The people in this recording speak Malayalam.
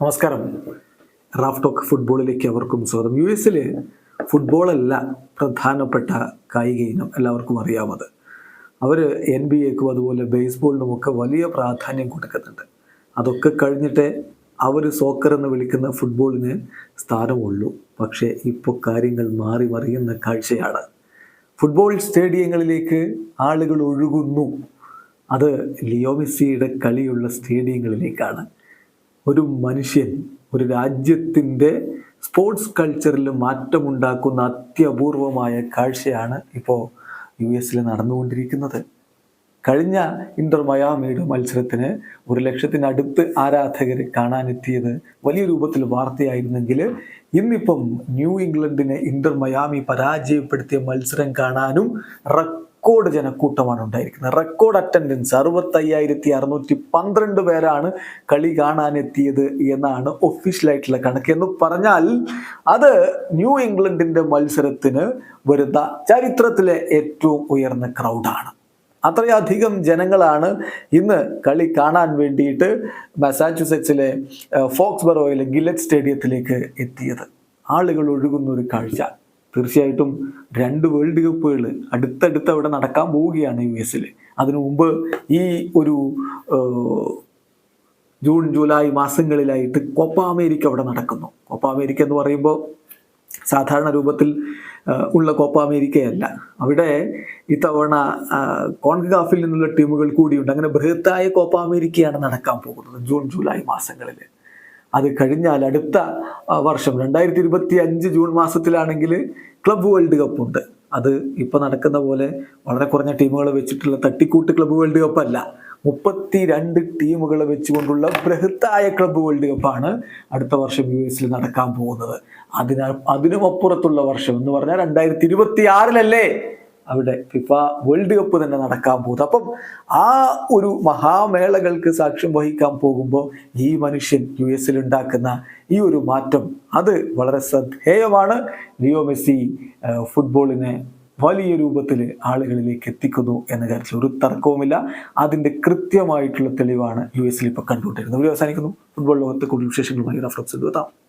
നമസ്കാരം. റാഫ് ടോക്ക് ഫുട്ബോളിലേക്ക് അവർക്കും സ്വാഗതം. യു എസിൽ ഫുട്ബോളല്ല പ്രധാനപ്പെട്ട കായിക ഇനം എല്ലാവർക്കും അറിയാമത് അവർ എൻ ബി എക്കും അതുപോലെ ബേസ്ബോളിനും ഒക്കെ വലിയ പ്രാധാന്യം കൊടുക്കുന്നുണ്ട്. അതൊക്കെ കഴിഞ്ഞിട്ട് അവർ സോക്കർ എന്ന് വിളിക്കുന്ന ഫുട്ബോളിന് സ്ഥാനമുള്ളൂ. പക്ഷേ ഇപ്പോൾ കാര്യങ്ങൾ മാറി മറിയുന്ന കാഴ്ചയാണ്. ഫുട്ബോൾ സ്റ്റേഡിയങ്ങളിലേക്ക് ആളുകൾ ഒഴുകുന്നു. അത് ലിയോമിസിയുടെ കളിയുള്ള സ്റ്റേഡിയങ്ങളിലേക്കാണ്. ഒരു മനുഷ്യൻ ഒരു രാജ്യത്തിന്റെ സ്പോർട്സ് കൾച്ചറിൽ മാറ്റമുണ്ടാക്കുന്ന അത്യപൂർവമായ കാഴ്ചയാണ് ഇപ്പോൾ യു എസിൽ നടന്നുകൊണ്ടിരിക്കുന്നത്. കഴിഞ്ഞ ഇന്റർ മയാമിയുടെ മത്സരത്തിന് ഒരു ലക്ഷത്തിനടുത്ത് ആരാധകർ കാണാനെത്തിയത് വലിയ രൂപത്തിൽ വാർത്തയായിരുന്നെങ്കിൽ ഇന്നിപ്പം ന്യൂ ഇംഗ്ലണ്ടിനെ ഇന്റർ മയാമി പരാജയപ്പെടുത്തിയ മത്സരം കാണാനും റെക്കോർഡ് ജനക്കൂട്ടമാണ് ഉണ്ടായിരിക്കുന്നത്. റെക്കോർഡ് അറ്റൻഡൻസ് അറുപത്തയ്യായിരത്തി അറുന്നൂറ്റി പന്ത്രണ്ട് പേരാണ് കളി കാണാനെത്തിയത് എന്നാണ് ഒഫീഷ്യലായിട്ടുള്ള കണക്ക്. എന്ന് പറഞ്ഞാൽ അത് ന്യൂ ഇംഗ്ലണ്ടിന്റെ മത്സരത്തിന് വരുന്ന ചരിത്രത്തിലെ ഏറ്റവും ഉയർന്ന ക്രൗഡാണ് അത്രയധികം ജനങ്ങളാണ് ഇന്ന് കളി കാണാൻ വേണ്ടിയിട്ട് മസാച്യുസെറ്റ്സിലെ ഫോക്സ് ബറോയിലെ ഗില്ലറ്റ് സ്റ്റേഡിയത്തിലേക്ക് എത്തിയത്. ആളുകൾ ഒഴുകുന്ന ഒരു കാഴ്ച. തീർച്ചയായിട്ടും രണ്ട് വേൾഡ് കപ്പുകൾ അടുത്തടുത്ത് അവിടെ നടക്കാൻ പോവുകയാണ് യു എസിൽ. അതിനു മുമ്പ് ഈ ഒരു ജൂൺ ജൂലൈ മാസങ്ങളിലായിട്ട് കോപ്പ അമേരിക്ക അവിടെ നടക്കുന്നു. കോപ്പ അമേരിക്ക എന്ന് പറയുമ്പോൾ സാധാരണ രൂപത്തിൽ ഉള്ള കോപ്പ അമേരിക്കയല്ല. അവിടെ ഇത്തവണ കോൺഗ്രാഫിൽ നിന്നുള്ള ടീമുകൾ കൂടിയുണ്ട്. അങ്ങനെ ബൃഹത്തായ കോപ്പ അമേരിക്കയാണ് നടക്കാൻ പോകുന്നത് ജൂൺ ജൂലൈ മാസങ്ങളിൽ. അത് കഴിഞ്ഞാൽ അടുത്ത വർഷം രണ്ടായിരത്തി ഇരുപത്തി അഞ്ച് ജൂൺ മാസത്തിലാണെങ്കിൽ ക്ലബ് വേൾഡ് കപ്പ് ഉണ്ട്. അത് ഇപ്പോൾ നടക്കുന്ന പോലെ വളരെ കുറഞ്ഞ ടീമുകളെ വെച്ചിട്ടുള്ള തട്ടിക്കൂട്ട് ക്ലബ് വേൾഡ് കപ്പ് അല്ല. മുപ്പത്തി രണ്ട് ടീമുകളെ വെച്ചുകൊണ്ടുള്ള ബൃഹത്തായ ക്ലബ് വേൾഡ് കപ്പാണ് അടുത്ത വർഷം യു എസിൽ നടക്കാൻ പോകുന്നത്. അതിനാൽ അതിനുമപ്പുറത്തുള്ള വർഷം എന്ന് പറഞ്ഞാൽ രണ്ടായിരത്തി ഇരുപത്തി ആറിലല്ലേ അവിടെ ഫിഫ വേൾഡ് കപ്പ് തന്നെ നടക്കാൻ പോകുന്നത് അപ്പം ആ ഒരു മഹാമേളകൾക്ക് സാക്ഷ്യം വഹിക്കാൻ പോകുമ്പോൾ ഈ മനുഷ്യൻ യു എസിൽ ഉണ്ടാക്കുന്ന ഈ ഒരു മാറ്റം അത് വളരെ ശ്രദ്ധേയമാണ്. ലിയോ മെസ്സി ഫുട്ബോളിനെ വലിയ രൂപത്തിൽ ആളുകളിലേക്ക് എത്തിക്കുന്നു എന്ന കാര്യത്തിൽ ഒരു തർക്കവുമില്ല. അതിന്റെ കൃത്യമായിട്ടുള്ള തെളിവാണ് യു എസിൽ ഇപ്പോൾ കണ്ടുകൊണ്ടിരുന്നത്. അവസാനിക്കുന്നു. ഫുട്ബോൾ ലോകത്തെ കൂടുതൽ വിശേഷങ്ങളുമായി റഫറൻസ് എത്താം.